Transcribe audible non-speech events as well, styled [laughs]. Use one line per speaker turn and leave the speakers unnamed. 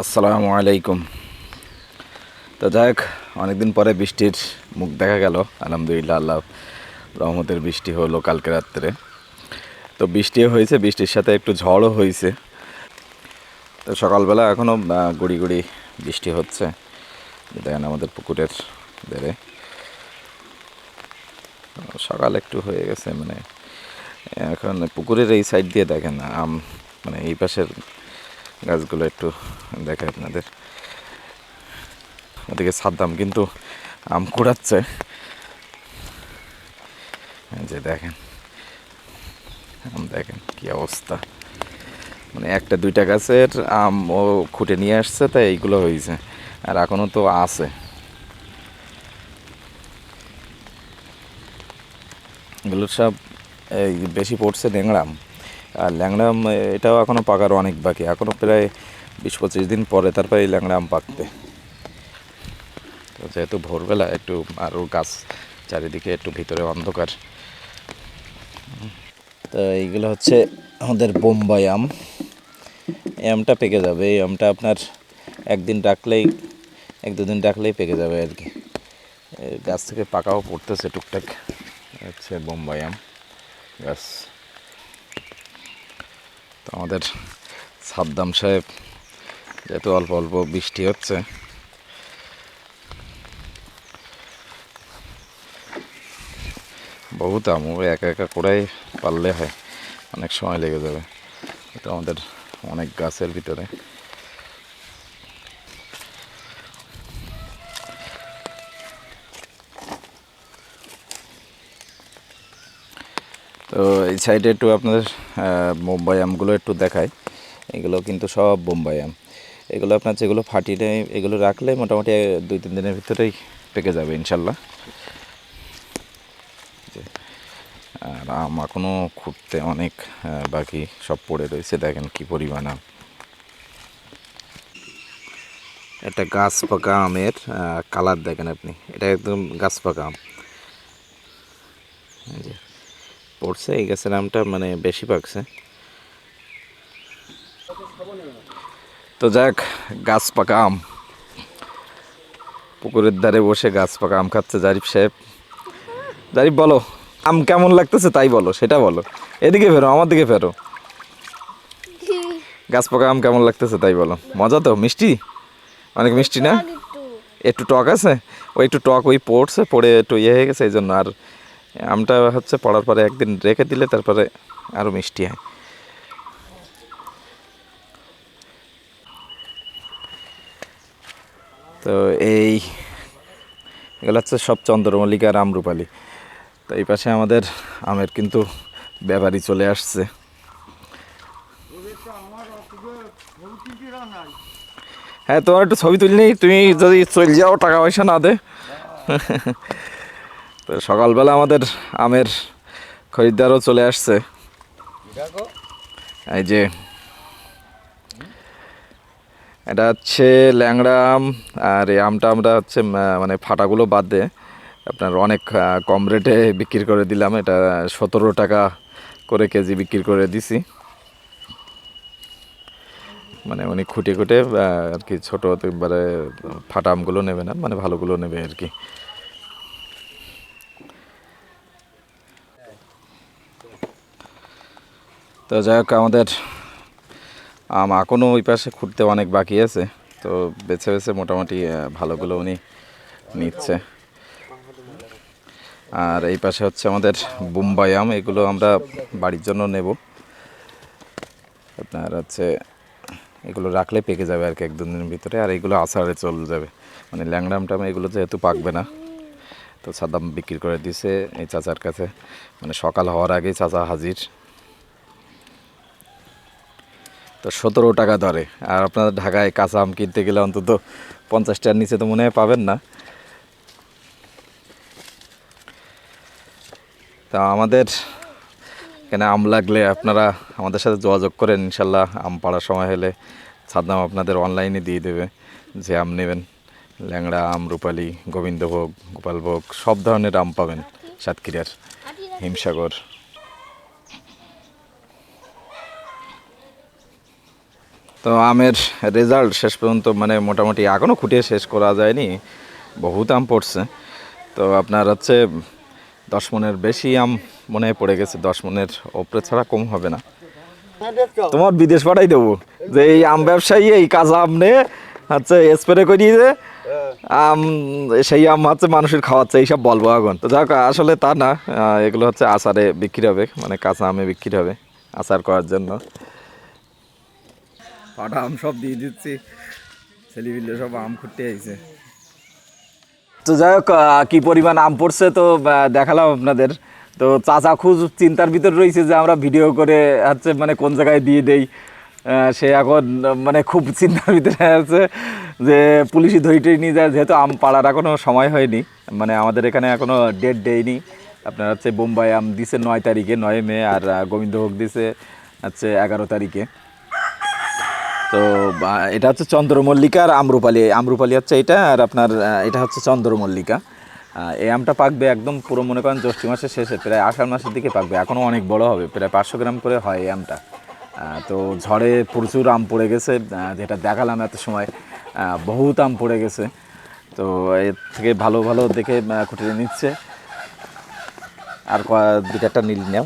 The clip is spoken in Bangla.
আসসালামু আলাইকুম। তো যাই হোক, অনেকদিন পরে বৃষ্টির মুখ দেখা গেল। আলহামদুলিল্লাহ, আল্লাহ রহমতের বৃষ্টি হলো কালকে রাত্রে। তো বৃষ্টিও হয়েছে, বৃষ্টির সাথে একটু ঝড়ও হয়েছে। তো সকালবেলা এখনও গুড়ি গুড়ি বৃষ্টি হচ্ছে, দেখেন আমাদের পুকুরের বেড়ে সকাল একটু হয়ে গেছে মানে এখন পুকুরের এই সাইড দিয়ে দেখেন, আম মানে এই পাশের গাছগুলো একটু দেখে আপনাদের। ওদিকে সাদ্দাম কিন্তু আম কুড়াচ্ছে। যে দেখেন, আম দেখেন কি অবস্থা। মানে একটা দুইটা গাছের আম ও খুঁটে নিয়ে আসছে, তাই এইগুলো হয়েছে আর এখনও তো আছে। এগুলো সব এই বেশি পড়ছে ল্যাংড়াম আর ল্যাংড়াম এটাও এখনও পাকার অনেক বাকি। এখনও প্রায় বিশ পঁচিশ দিন পরে তারপরে এই ল্যাংড়াম পাকতে তো যেহেতু ভোরবেলা একটু আরও গাছ চারিদিকে একটু ভিতরে অন্ধকার। তো এইগুলো হচ্ছে আমাদের বোম্বাই আম। এই আমটা পেকে যাবে। এই আমটা আপনার একদিন ডাকলেই, এক দুদিন ডাকলেই পেকে যাবে আর কি। গাছ থেকে পাকাও পড়তেছে টুকটাক। হচ্ছে বোম্বাই আম। গাছ তো আমাদের সাদ্দাম সাহেব, যেহেতু অল্প অল্প বৃষ্টি হচ্ছে। বহুত আমু একা একা করাই পারলে হয়, অনেক সময় লেগে যাবে। এটা আমাদের অনেক গাছের ভিতরে। তো এই সাইডে একটু আপনাদের বোম্বাই আমগুলো একটু দেখায় এগুলো কিন্তু সব বোম্বাই আম। এগুলো আপনার যেগুলো ফাটিয়ে এগুলো রাখলে মোটামুটি দুই, তিন দিনের ভিতরেই পেকে যাবে ইনশাল্লাহ। আর আম এখনও খুঁটতে অনেক বাকি সব পড়ে রয়েছে। দেখেন কি পরিমাণ আম। একটা গাছ পাকা আমের কালার দেখেন আপনি। এটা একদম গাছ পাকা আম এই যে, পড়ছে এই গাছের আমটা মানে বেশি পাকছে তো যাক গাছ পাকা আম। পুকুরের ধারে বসে গাছ পাকা আম খাচ্ছে জারিফ সাহেব। জারিফ বলো আম কেমন লাগতেছে তাই বলো সেটা বলো। এদিকে ফেরো আমার দিকে ফেরো। গাছ পাকা আম কেমন লাগতেছে তাই বলো। মজা তো মিষ্টি? অনেক মিষ্টি না? একটু। টক আছে? ওই একটু টক ওই পড়ছে পড়ে একটু ইয়ে হয়ে গেছে এই জন্য আর আমটা হচ্ছে পড়ার পরে একদিন রেখে দিলে তারপরে আরও মিষ্টি হয়। তো এই, এগুলো হচ্ছে সব চন্দ্রমল্লিকা আর আমরুপালি। তো এই পাশে আমাদের আমের কিন্তু ব্যাপারই চলে আসছে। হ্যাঁ তোমার একটু ছবি তুলনি, তুমি যদি চলে যাও, টাকা পয়সা না দে। [laughs] তো সকালবেলা আমাদের আমের খরিদ্দারও চলে আসছে। এই যে, এটা হচ্ছে ল্যাংড়া আম, আর এই আমটা আমরা হচ্ছে মানে ফাটাগুলো বাদ দিয়ে আপনার অনেক কম রেটে বিক্রি করে দিলাম। এটা সতেরো টাকা করে কেজি বিক্রি করে দিছি। মানে উনি খুঁটে খুঁটে আর কি ছোটো এবারে ফাটা আমগুলো নেবে না মানে ভালোগুলো নেবে আর কি। তো যাই হোক, আমাদের, আম এখনও ওই পাশে খুঁড়তে অনেক বাকি আছে। তো বেছে বেছে মোটামুটি ভালোগুলো উনি নিচ্ছে। আর এই পাশে হচ্ছে আমাদের বোম্বাই আম, এগুলো আমরা বাড়ির জন্য নেব। আপনার হচ্ছে, এগুলো রাখলে পেকে যাবে আর কি এক দু দিনের ভিতরে, আর এগুলো আষাঢ়ে চলে যাবে। মানে ল্যাংড়াম টাম এগুলো যেহেতু পাকবে না, তো সাদাম বিক্রি করে দিছে এই চাচার কাছে। মানে সকাল হওয়ার আগেই চাচা হাজির। তো সতেরো টাকা ধরে আর আপনাদের ঢাকায় কাঁচা আম কিনতে গেলে অন্তত পঞ্চাশ টাকার নিচে তো মনে হয় পাবেন না। তা আমাদের এখানে আম লাগলে আপনারা আমাদের সাথে যোগাযোগ করেন, ইনশাল্লাহ আম পাড়ার সময় হলে সাদ্দাম আপনাদের অনলাইনে দিয়ে দেবে যে আম নেবেন। ল্যাংড়া আম, রূপালি, গোবিন্দভোগ, গোপালভোগ, সব ধরনের আম পাবেন সাতক্ষীরার, হিমসাগর। তো আমের রেজাল্ট শেষ পর্যন্ত মানে মোটামুটি এখনও খুঁটিয়ে শেষ করা যায়নি, বহুত আম পড়ছে। তো আপনার হচ্ছে দশ মনের বেশি আম মনে পড়ে গেছে, দশ মনের ওপরে ছাড়া কম হবে না। তোমার বিদেশ পাঠাই দেবো, যে এই আম ব্যবসায়ী, এই কাঁচা আম নিয়ে হচ্ছে স্প্রে করিয়ে যে আম, সেই আম হচ্ছে মানুষের খাওয়াচ্ছে, এইসব বলব এখন। তো যাক, আসলে তা না এগুলো হচ্ছে আচারে বিক্রি হবে মানে কাঁচা আমে বিক্রি হবে, আচার করার জন্য। ফাটা আম সব দিয়ে দিচ্ছি। ছেলেপিলে সব আম খুঁটতে আইছে। তো যাই হোক কি পরিমাণ আম পড়ছে তো দেখালাম আপনাদের। তো চাচা খুব চিন্তার ভিতর রয়েছে যে আমরা ভিডিও করে হচ্ছে মানে কোন জায়গায় দিয়ে দেই। সে এখন মানে খুব চিন্তার ভিতরে আছে যে পুলিশই ধরিটে নিয়ে যায়, যেহেতু আম পাড়ার এখনও সময় হয়নি। মানে আমাদের এখানে এখনও ডেট দেয়নি। আপনার হচ্ছে বোম্বাই আম দিছে নয় তারিখে, নয় মে, আর গোবিন্দভোগ দিছে হচ্ছে এগারো তারিখে। তো এটা হচ্ছে চন্দ্রমল্লিকা আর আমরুপালি। আমরুপালি হচ্ছে এটা, আর আপনার এটা হচ্ছে চন্দ্রমল্লিকা। এই আমটা পাকবে একদম পুরো মনে করেন জ্যৈষ্ঠ মাসের শেষে, প্রায় আষাঢ় মাসের দিকে পাকবে। এখনও অনেক বড় হবে, প্রায় পাঁচশো গ্রাম করে হয় এই আমটা। তো ঝড়ে প্রচুর আম পড়ে গেছে যেটা দেখালাম এত সময় বহুত আম পড়ে গেছে। তো এর থেকে ভালো ভালো দেখে খুঁটিয়ে নিচ্ছে। আর দুটো একটা নীল নেও।